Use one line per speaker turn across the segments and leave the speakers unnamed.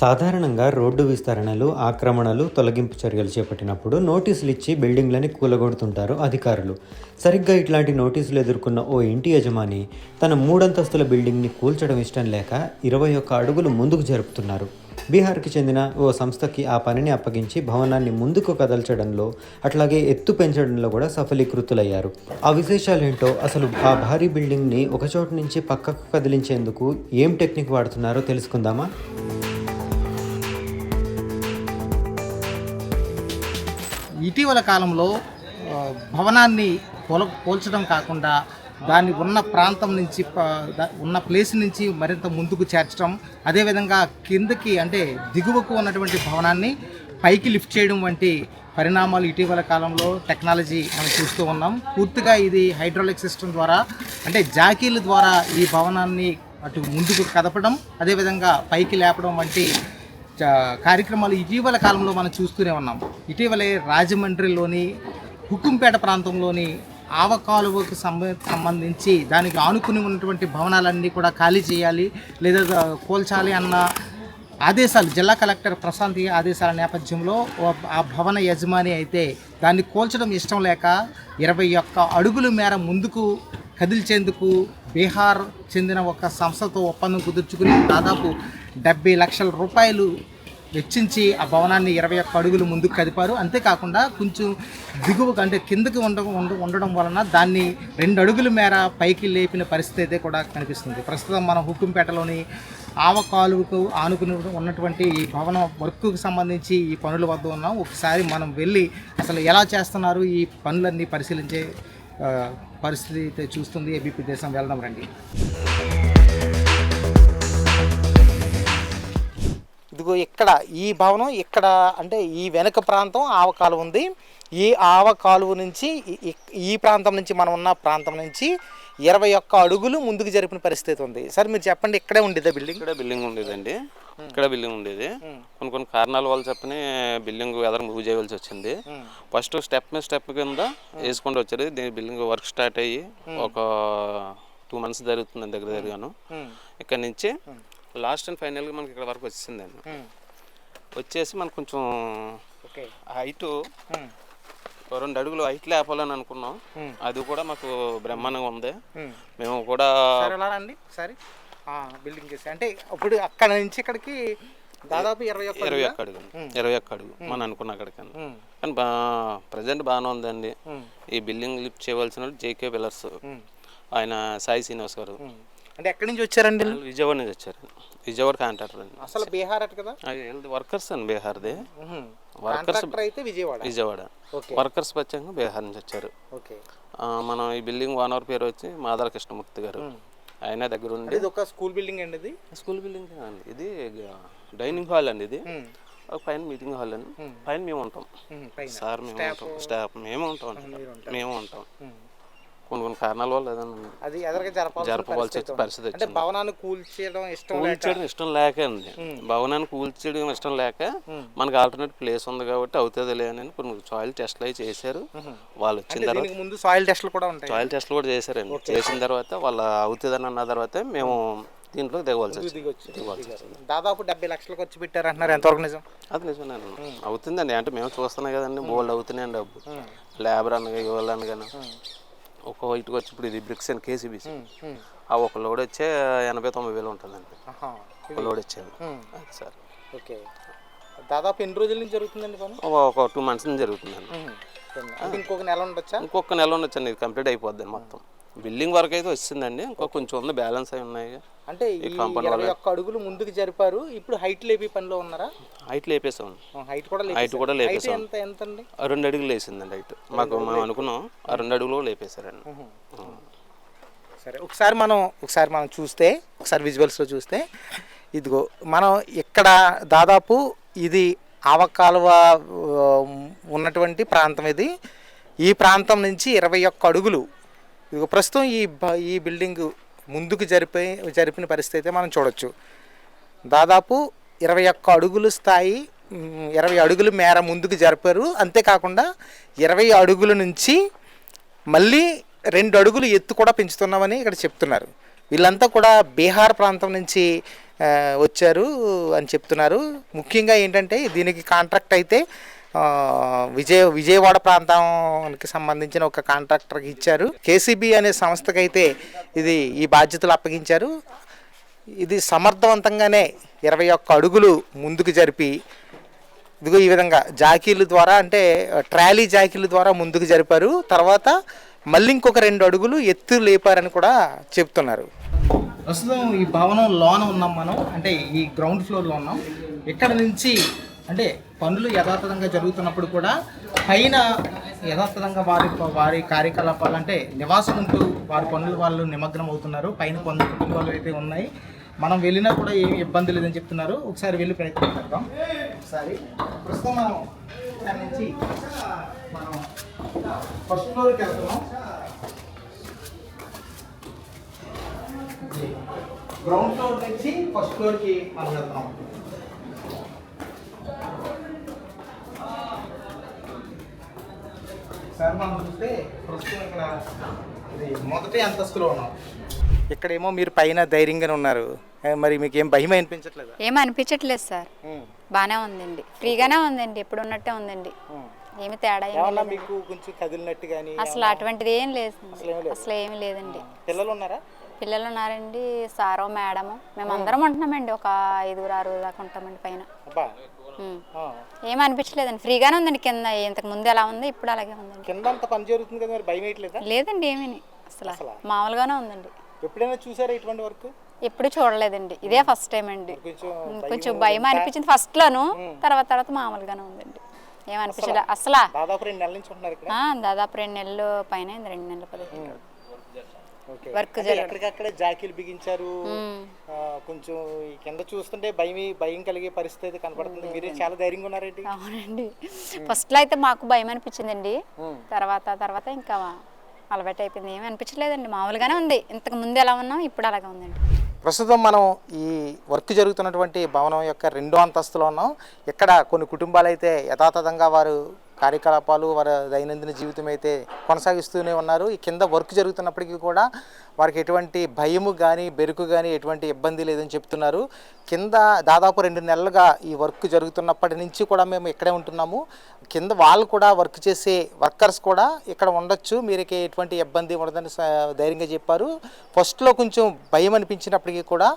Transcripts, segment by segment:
సాధారణంగా రోడ్డు విస్తరణలు ఆక్రమణలు తొలగింపు చర్యలు చేపట్టినప్పుడు నోటీసులు ఇచ్చి బిల్డింగ్లని కూలగొడుతుంటారు అధికారులు. సరిగ్గా ఇట్లాంటి నోటీసులు ఎదుర్కొన్న ఓ ఇంటి యజమాని తన మూడంతస్తుల బిల్డింగ్ని కూల్చడం ఇష్టం లేక ఇరవై ఒక్క అడుగులు ముందుకు జరుపుతున్నారు. బీహార్కి చెందిన ఓ సంస్థకి ఆ పనిని అప్పగించి భవనాన్ని ముందుకు కదల్చడంలో అట్లాగే ఎత్తు పెంచడంలో కూడా సఫలీకృతులయ్యారు. ఆ విశేషాలేంటో అసలు ఆ భారీ బిల్డింగ్ని ఒకచోట నుంచి పక్కకు కదిలించేందుకు ఏం టెక్నిక్ వాడుతున్నారో తెలుసుకుందామా?
ఇటీవల కాలంలో భవనాన్ని పోల పోల్చడం కాకుండా దాన్ని ఉన్న ప్రాంతం నుంచి ప- ఉన్న ప్లేస్ నుంచి మరింత ముందుకు చేర్చడం అదేవిధంగా కిందకి అంటే దిగువకు ఉన్నటువంటి భవనాన్ని పైకి లిఫ్ట్ చేయడం వంటి పరిణామాలు ఇటీవల కాలంలో టెక్నాలజీ మనం చూస్తూ ఉన్నాం. పూర్తిగా ఇది హైడ్రాలిక్ సిస్టమ్ ద్వారా అంటే జాకీల ద్వారా ఈ భవనాన్ని అటు ముందుకు కదపడం అదేవిధంగా పైకి లేపడం వంటి కార్యక్రమాలు ఇటీవల కాలంలో మనం చూస్తూనే ఉన్నాం. ఇటీవలే రాజమండ్రిలోని హుకుంపేట ప్రాంతంలోని ఆవకాలువకు సంబంధించి దానికి ఆనుకుని ఉన్నటువంటి భవనాలన్నీ కూడా ఖాళీ చేయాలి లేదా కోల్చాలి కూల్చాలి అన్న ఆదేశాలు జిల్లా కలెక్టర్ ప్రశాంత్ ఆదేశాల నేపథ్యంలో ఓ- ఆ భవన యజమాని అయితే దాన్ని కూల్చడం ఇష్టం లేక ఇరవై ఒక్క అడుగుల మేర ముందుకు కదిల్చేందుకు బీహార్ చెందిన ఒక సంస్థతో ఒప్పందం కుదుర్చుకుని దాదాపు డెబ్బై లక్షల రూపాయలు వెచ్చించి ఆ భవనాన్ని ఇరవై ఒక్క అడుగులు ముందుకు కదిపారు. అంతేకాకుండా కొంచెం దిగువ అంటే కిందకి ఉండ ఉండడం వలన దాన్ని రెండు అడుగుల మేర పైకి లేపిన పరిస్థితి అయితే కూడా కనిపిస్తుంది. ప్రస్తుతం మనం ఆవ ఆవకాలువకు ఆనుకుని ఉన్నటువంటి ఈ భవన వర్క్కు సంబంధించి ఈ పనుల వద్ద ఉన్నాం. ఒకసారి మనం వెళ్ళి అసలు ఎలా చేస్తున్నారు? ఈ పనులన్నీ పరిశీలించే పరిస్థితి అయితే చూస్తుంది. ఏబీపీ దేశం వెళ్దాం రండి. ఇదిగో ఇక్కడ ఈ భవనం ఇక్కడ అంటే ఈ వెనక ప్రాంతం ఆవ కాలువ ఉంది. ఈ ఆవ కాలువ నుంచి ఈ ప్రాంతం నుంచి మనం ఉన్న ప్రాంతం నుంచి ఇరవై ఒక్క అడుగులు ముందుకు జరిపిన పరిస్థితి ఉంది. సార్ మీరు చెప్పండి ఇక్కడే ఉండేదా బిల్డింగ్
ఇక్కడ బిల్డింగ్ ఉండేదండి. ఇక్కడ బిల్డింగ్ ఉండేది. కొన్ని కొన్ని కారణాల వల్ల చెప్పని బిల్డింగ్ ఎదర మూవ్ చేయవలసి వచ్చింది. ఫస్ట్ స్టెప్ మీద స్టెప్ కింద వేసుకుంటూ వచ్చారు. దీని బిల్డింగ్ వర్క్ స్టార్ట్ అయ్యి ఒక టూ మంత్స్ జరుగుతుంది దగ్గర దగ్గరగాను. ఇక్కడ నుంచి లాస్ట్ అండ్ ఫైనల్గా మనకి ఇక్కడ వరకు వచ్చిందండి వచ్చేసి మనకు కొంచెం
ఓకే.
హైట్ రెండు అడుగులు హైట్ లేపాలని అనుకున్నాం. అది కూడా మాకు బ్రహ్మాండంగా ఉంది. మేము కూడా
సార్ రండి? ఒకసారి బిల్డింగ్ చేసి. అంటే ఇప్పుడు అక్కడ నుంచి ఇక్కడికి దాదాపు ఇరవై ఒక్క
ఇరవై ఒక్క అడుగు. ఇరవై ఒక్క అడుగు మనం అనుకున్న అక్కడికన్నా. కానీ బా ప్రజెంట్ బాగానే ఉందండి. ఈ బిల్డింగ్ లిఫ్ట్ చేయవలసిన జేకే పిల్లర్స్ ఆయన సాయి శ్రీనివాస్ గారు.
అంటే ఎక్కడి నుంచి వచ్చారండి వీళ్ళు?
విజయవాడ నుంచి వచ్చారు. విజయవాడ కాంట్రాక్టర్ అండి.
అసలు బీహార్ అట కదా?
వర్కర్స్ అండి బీహార్ది. వర్కర్స్
కాంట్రాక్టర్ అయితే విజయవాడ.
విజయవాడ.
ఓకే.
వర్కర్స్ ప్రత్యేకంగా బీహార్ నుంచి వచ్చారు.
ఓకే.
ఆ, మనం ఈ బిల్డింగ్ ఓనర్ పేరు వచ్చి మాదాల కృష్ణమూర్తి గారు. ఆయన దగ్గర ఉండి
ఇది ఒక స్కూల్ బిల్డింగ్ అండి ఇది?
స్కూల్ బిల్డింగ్ అండి. ఇది డైనింగ్ హాల్ అండి ఇది. ఒక పైన మీటింగ్ హాల్ అండి. పైన మేము ఉంటాం.
పైన.
సార్ మేము ఉంటాం. స్టాఫ్. మేము ఉంటాం. అండి. మేము ఉంటాం. కొన్ని కొన్ని కారణాల వల్ల ఏదైనా
అది
జరపవలసి వచ్చే. పరిస్థితి
అంటే
వచ్చింది.
భవనాన్ని కూల్చేయడం ఇష్టం లేక
కూల్చేయడం ఇష్టం లేక అండి భవనాన్ని కూల్చేయడం ఇష్టం లేక మనకి ఆల్టర్నేట్ ప్లేస్ ఉంది కాబట్టి అవుతుంది లేని కొన్ని సాయిల్ టెస్ట్లు అవి చేశారు. వాళ్ళు వచ్చిన తర్వాత
దీనికి ముందు సాయిల్ టెస్ట్లు కూడా ఉంటాయి.
సాయిల్ టెస్ట్లు కూడా చేశారండి. చేసిన తర్వాత వాళ్ళు అవుతుందని అన్న తర్వాత మేము దీంట్లో దిగవలసి వచ్చింది.
దిగొచ్చు.
దిగవలసి వచ్చింది.
దాదాపు డెబ్బై లక్షలు ఖర్చు పెట్టారు అంటున్నారు ఎంతవరకు నిజం?
అది నిజమేనండి అవుతుందండి. అంటే మేము చూస్తున్నాం కదండి. బోల్డ్ అవుతున్నాయండి డబ్బు లేబర్ అనగా ఇవ్వాలని కానీ ఒక ఇటుకు వచ్చి ఇప్పుడు ఇది బ్రిక్స్ అండ్ కేసీబీసీ ఆ ఒక లోడ్ వచ్చే ఎనభై తొంభై వేలు ఉంటుందండి. ఒక లోడ్ వచ్చేది. అది సార్.
ఓకే. దాదాపు ఎన్ని రోజుల నుంచి జరుగుతుందండి పని?
ఒక- టూ మంత్స్ నుంచి జరుగుతుందండి.
ఇంకొక నెల ఉండొచ్చా?
ఇంకొక నెల ఉండొచ్చండి. ఇది కంప్లీట్ అయిపోద్ది మొత్తం. బిల్డింగ్ వరకు అయితే వచ్చిందండి. ఇంకో కొంచెం ఉంది బ్యాలెన్స్ అయి ఉన్నాయి.
అంటే ఈ ఇరవై ఒక్క అడుగులు ముందుకు జరిపారు. ఇప్పుడు హైట్ లేపి పనిలో ఉన్నారా?
హైట్ లేపేసాం
హైట్ కూడా
హైట్ కూడా లేపేసాం
ఎంత ఎంత అండి
రెండు అడుగులు వేసిందండి హైట్. మాకు మేము అనుకున్నాం ఆ రెండు అడుగులు లేపేశారండి.
సరే ఒకసారి మనం ఒకసారి మనం చూస్తే ఒకసారి విజువల్స్లో చూస్తే ఇదిగో మనం ఇక్కడ దాదాపు ఇది ఆవకాలువ ఉన్నటువంటి ప్రాంతం ఇది. ఈ ప్రాంతం నుంచి ఇరవై ఒక్క అడుగులు ప్రస్తుతం ఈ ఈ బిల్డింగ్ ముందుకు జరిపి జరిపిన పరిస్థితి అయితే మనం చూడొచ్చు. దాదాపు ఇరవై ఒక్క అడుగులు స్థాయి ఇరవై అడుగుల మేర ముందుకు జరిపారు. అంతేకాకుండా ఇరవై అడుగుల నుంచి మళ్ళీ రెండు అడుగులు ఎత్తు కూడా పెంచుతున్నామని ఇక్కడ చెప్తున్నారు. వీళ్ళంతా కూడా బీహార్ ప్రాంతం నుంచి వచ్చారు అని చెప్తున్నారు. ముఖ్యంగా ఏంటంటే దీనికి కాంట్రాక్ట్ అయితే విజయ విజయవాడ ప్రాంతానికి సంబంధించిన ఒక కాంట్రాక్టర్కి ఇచ్చారు. కేసీబీ అనే సంస్థకైతే ఇది ఈ బాధ్యతలు అప్పగించారు. ఇది సమర్థవంతంగానే ఇరవై ఒక్క అడుగులు ముందుకు జరిపి ఇదిగో ఈ విధంగా జాకీల ద్వారా అంటే ట్రాలీ జాకీల ద్వారా ముందుకు జరిపారు. తర్వాత మళ్ళీ ఇంకొక రెండు అడుగులు ఎత్తు లేపారని కూడా చెప్తున్నారు. ప్రస్తుతం ఈ భవనం లోన ఉన్నాం మనం. అంటే ఈ గ్రౌండ్ ఫ్లోర్లో ఉన్నాం. ఇక్కడ నుంచి అంటే పనులు యథాతథంగా జరుగుతున్నప్పుడు కూడా పైన యథాతథంగా వారి వారి కార్యకలాపాలు అంటే నివాసం ఉంటూ వారి పనులు వాళ్ళు నిమగ్నం అవుతున్నారు. పైన కొంత కుటుంబాలు అయితే ఉన్నాయి. మనం వెళ్ళినా కూడా ఏమి ఇబ్బంది లేదని చెప్తున్నారు. ఒకసారి వెళ్ళి ప్రయత్నం చేద్దాం. ఒకసారి ప్రస్తుతం మనం ఇక్కడ నుంచి మనం ఫస్ట్ ఫ్లోర్కి వెళ్తున్నాం. గ్రౌండ్ ఫ్లోర్ నుంచి ఫస్ట్ ఫ్లోర్కి మనం వెళ్తున్నాం. సార్ మనం చూస్తే ప్రస్తుతం ఇక్కడ ఇది మొదటి అంతస్తులో ఉన్నాం. ఇక్కడేమో మీరు పైన ధైర్యంగానే ఉన్నారు. మరి మీకు ఏం భయం అనిపించట్లేదా?
ఏం అనిపించట్లేదు సార్. బాగానే ఉందండి. ఫ్రీగానే ఉందండి. ఎప్పుడు ఉన్నట్టే ఉందండి. ఏమి తేడా
ఏమన్నా. మీకు కొంచెం కదిలినట్టు కానీ
అసలు అటువంటిది ఏం లేదు.
అసలు ఏమీ లేదు.
అసలు ఏమి లేదండి.
పిల్లలు ఉన్నారా?
పిల్లలు ఉన్నారండి. సారో మేడము. మేము అందరం ఉంటున్నామండి. ఒక ఐదుగురు ఆరుగురు దాకా ఉంటామండి పైన. ఏం అనిపించలేదండి ఫ్రీగానే ఉందండి కింద. ఇంతకు ముందు ఎలా ఉంది ఇప్పుడు అలాగే ఉందండి.
కింద అంత పని జరుగుతుంది కదా మరి? భయం వేయట్లేదా?
లేదండి ఏమీ అసలు? మామూలుగానే ఉందండి.
ఎప్పుడైనా చూసారా ఇటువంటి వర్క్?
ఎప్పుడు చూడలేదండి. ఇదే ఫస్ట్ టైం అండి.
కొంచెం
భయం అనిపించింది ఫస్ట్ లోను తర్వాత తర్వాత మామూలుగానే ఉందండి. ఏం అనిపించలే అసలా?
దాదాపు రెండు నెలల నుంచి
దాదాపు రెండు నెలలు పైన రెండు నెలలు పదిహేను వర్క్.
ఎక్కడికక్కడే జాకీలు బిగించారు. ఆ, కొంచెం ఈ కింద చూస్తుంటే భయం భయం కలిగే పరిస్థితి అయితే కనపడుతుంది. మీరే చాలా ధైర్యంగా ఉన్నారేంటి?
అవునండి. ఫస్ట్లో అయితే మాకు భయం అనిపించిందండి. తర్వాత తర్వాత ఇంకా అలవాటు అయిపోయింది. ఏమీ అనిపించలేదండి. మామూలుగానే ఉంది. ఇంతకు ముందు ఎలా ఉన్నాం ఇప్పుడు అలాగే ఉందండి.
ప్రస్తుతం మనం ఈ వర్క్ జరుగుతున్నటువంటి భవనం యొక్క రెండో అంతస్తులో ఉన్నాం. ఇక్కడ కొన్ని కుటుంబాలు అయితే యథాతథంగా వారు కార్యకలాపాలు వారి దైనందిన జీవితం అయితే కొనసాగిస్తూనే ఉన్నారు. ఈ కింద వర్క్ జరుగుతున్నప్పటికీ కూడా వారికి ఎటువంటి భయము కానీ బెరుకు కానీ ఎటువంటి ఇబ్బంది లేదని చెప్తున్నారు. కింద దాదాపు రెండు నెలలుగా ఈ వర్క్ జరుగుతున్నప్పటి నుంచి కూడా మేము ఇక్కడే ఉంటున్నాము. కింద వాళ్ళు కూడా వర్క్ చేసే వర్కర్స్ కూడా ఇక్కడ ఉండొచ్చు. మీరికి ఎటువంటి ఇబ్బంది ఉండదని ధైర్యంగా చెప్పారు. ఫస్ట్లో కొంచెం భయం అనిపించినప్పటికీ కూడా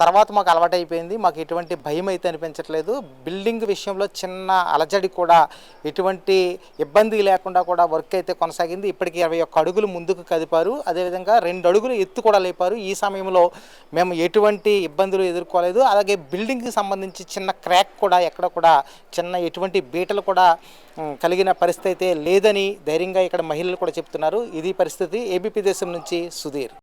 తర్వాత మాకు అలవాటు అయిపోయింది మాకు ఎటువంటి భయం అయితే అనిపించట్లేదు. బిల్డింగ్ విషయంలో చిన్న అలజడి కూడా ఎటువంటి ఇబ్బంది లేకుండా కూడా వర్క్ అయితే కొనసాగింది. ఇప్పటికి ఇరవై ఒక్క అడుగులు ముందుకు కదిపారు. అదేవిధంగా రెండు అడుగులు ఎత్తు కూడా లేపారు. ఈ సమయంలో మేము ఎటువంటి ఇబ్బందులు ఎదుర్కోలేదు. అలాగే బిల్డింగ్కి సంబంధించి చిన్న క్రాక్ కూడా ఎక్కడ కూడా చిన్న ఎటువంటి బీటలు కూడా కలిగిన పరిస్థితి అయితే లేదని ధైర్యంగా ఇక్కడ మహిళలు కూడా చెప్తున్నారు. ఇది పరిస్థితి ఏబీపీ దేశం నుంచి సుధీర్.